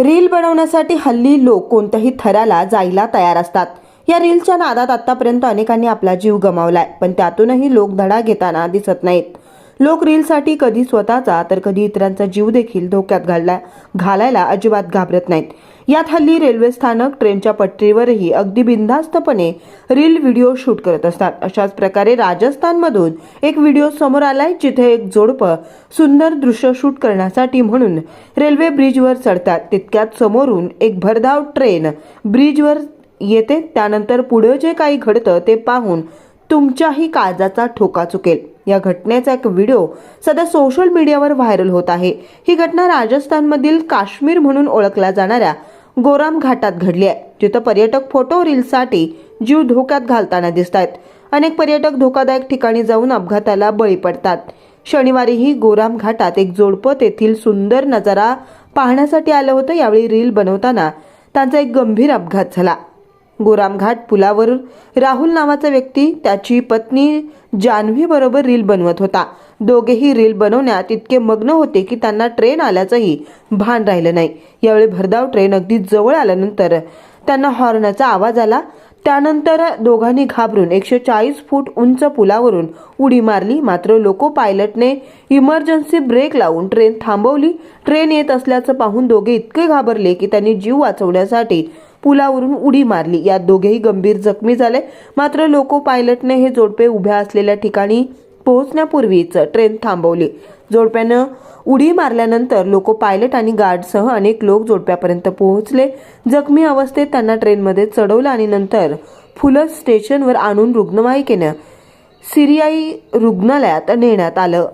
Reel बनवण्यासाठी हल्ली लोक कोणत्याही थराला जायला तयार असतात. या रीलच्या नादात आतापर्यंत अनेकांनी आपला जीव गमावलाय पण त्यातूनही लोक धडा घेताना दिसत नाहीत. लोक रीलसाठी कधी स्वतःचा तर कधी इतरांचा जीव देखील धोक्यात घालला घालायला अजिबात घाबरत नाहीत. यात हल्ली रेल्वे स्थानक ट्रेनच्या पटरीवरही अगदी बिनधास्तपणे रील व्हिडिओ शूट करत असतात. अशाच प्रकारे राजस्थानमधून एक व्हिडिओ समोर आलाय जिथे एक जोडपं सुंदर दृश्य शूट करण्यासाठी म्हणून रेल्वे ब्रिजवर चढतात. तितक्यात समोरून एक भरधाव ट्रेन ब्रिजवर येते. त्यानंतर पुढे जे काही घडतं ते पाहून तुमच्याही काळजाचा ठोका चुकेल. या घटनेचा एक व्हिडिओ सध्या सोशल मीडियावर व्हायरल होत आहे. ही घटना राजस्थानमधील काश्मीर म्हणून ओळखल्या जाणाऱ्या गोराम घाटात घडली आहे. जिथं पर्यटक फोटो रीलसाठी जीव धोक्यात घालताना दिसत आहेत अनेक पर्यटक धोकादायक ठिकाणी जाऊन अपघाताला बळी पडतात. शनिवारीही गोराम घाटात एक जोडपं तेथील सुंदर नजारा पाहण्यासाठी आलं होतं. यावेळी रील बनवताना त्यांचा एक गंभीर अपघात झाला. गोरामघाट पुलावर राहुल नावाचा व्यक्ती त्याची पत्नी जान्हवीबरोबर रील बनवत होता. दोघेही रील बनवण्यात इतके मग्न होते की त्यांना ट्रेन आल्याचंही भान राहिलं नाही. यावेळी भरधाव ट्रेन अगदी जवळ आल्यानंतर त्यांना हॉर्नाचा आवाज आला. त्यानंतर दोघांनी घाबरून एकशे चाळीस फूट उंच पुलावरून उडी मारली. मात्र लोको पायलटने इमर्जन्सी ब्रेक लावून ट्रेन थांबवली. ट्रेन येत असल्याचं पाहून दोघे इतके घाबरले की त्यांनी जीव वाचवण्यासाठी पुलावरून उडी मारली. यात दोघेही गंभीर जखमी झाले. मात्र लोको पायलटने हे जोडपे उभ्या असलेल्या ठिकाणी पोहोचण्यापूर्वीच ट्रेन थांबवली. जोडप्यानं उडी मारल्यानंतर लोको पायलट आणि गार्डसह अनेक लोक जोडप्यापर्यंत पोहोचले. जखमी अवस्थेत त्यांना ट्रेनमध्ये चढवलं आणि नंतर फुलस स्टेशनवर आणून रुग्णवाहिकेनं सिरियाई रुग्णालयात नेण्यात आलं.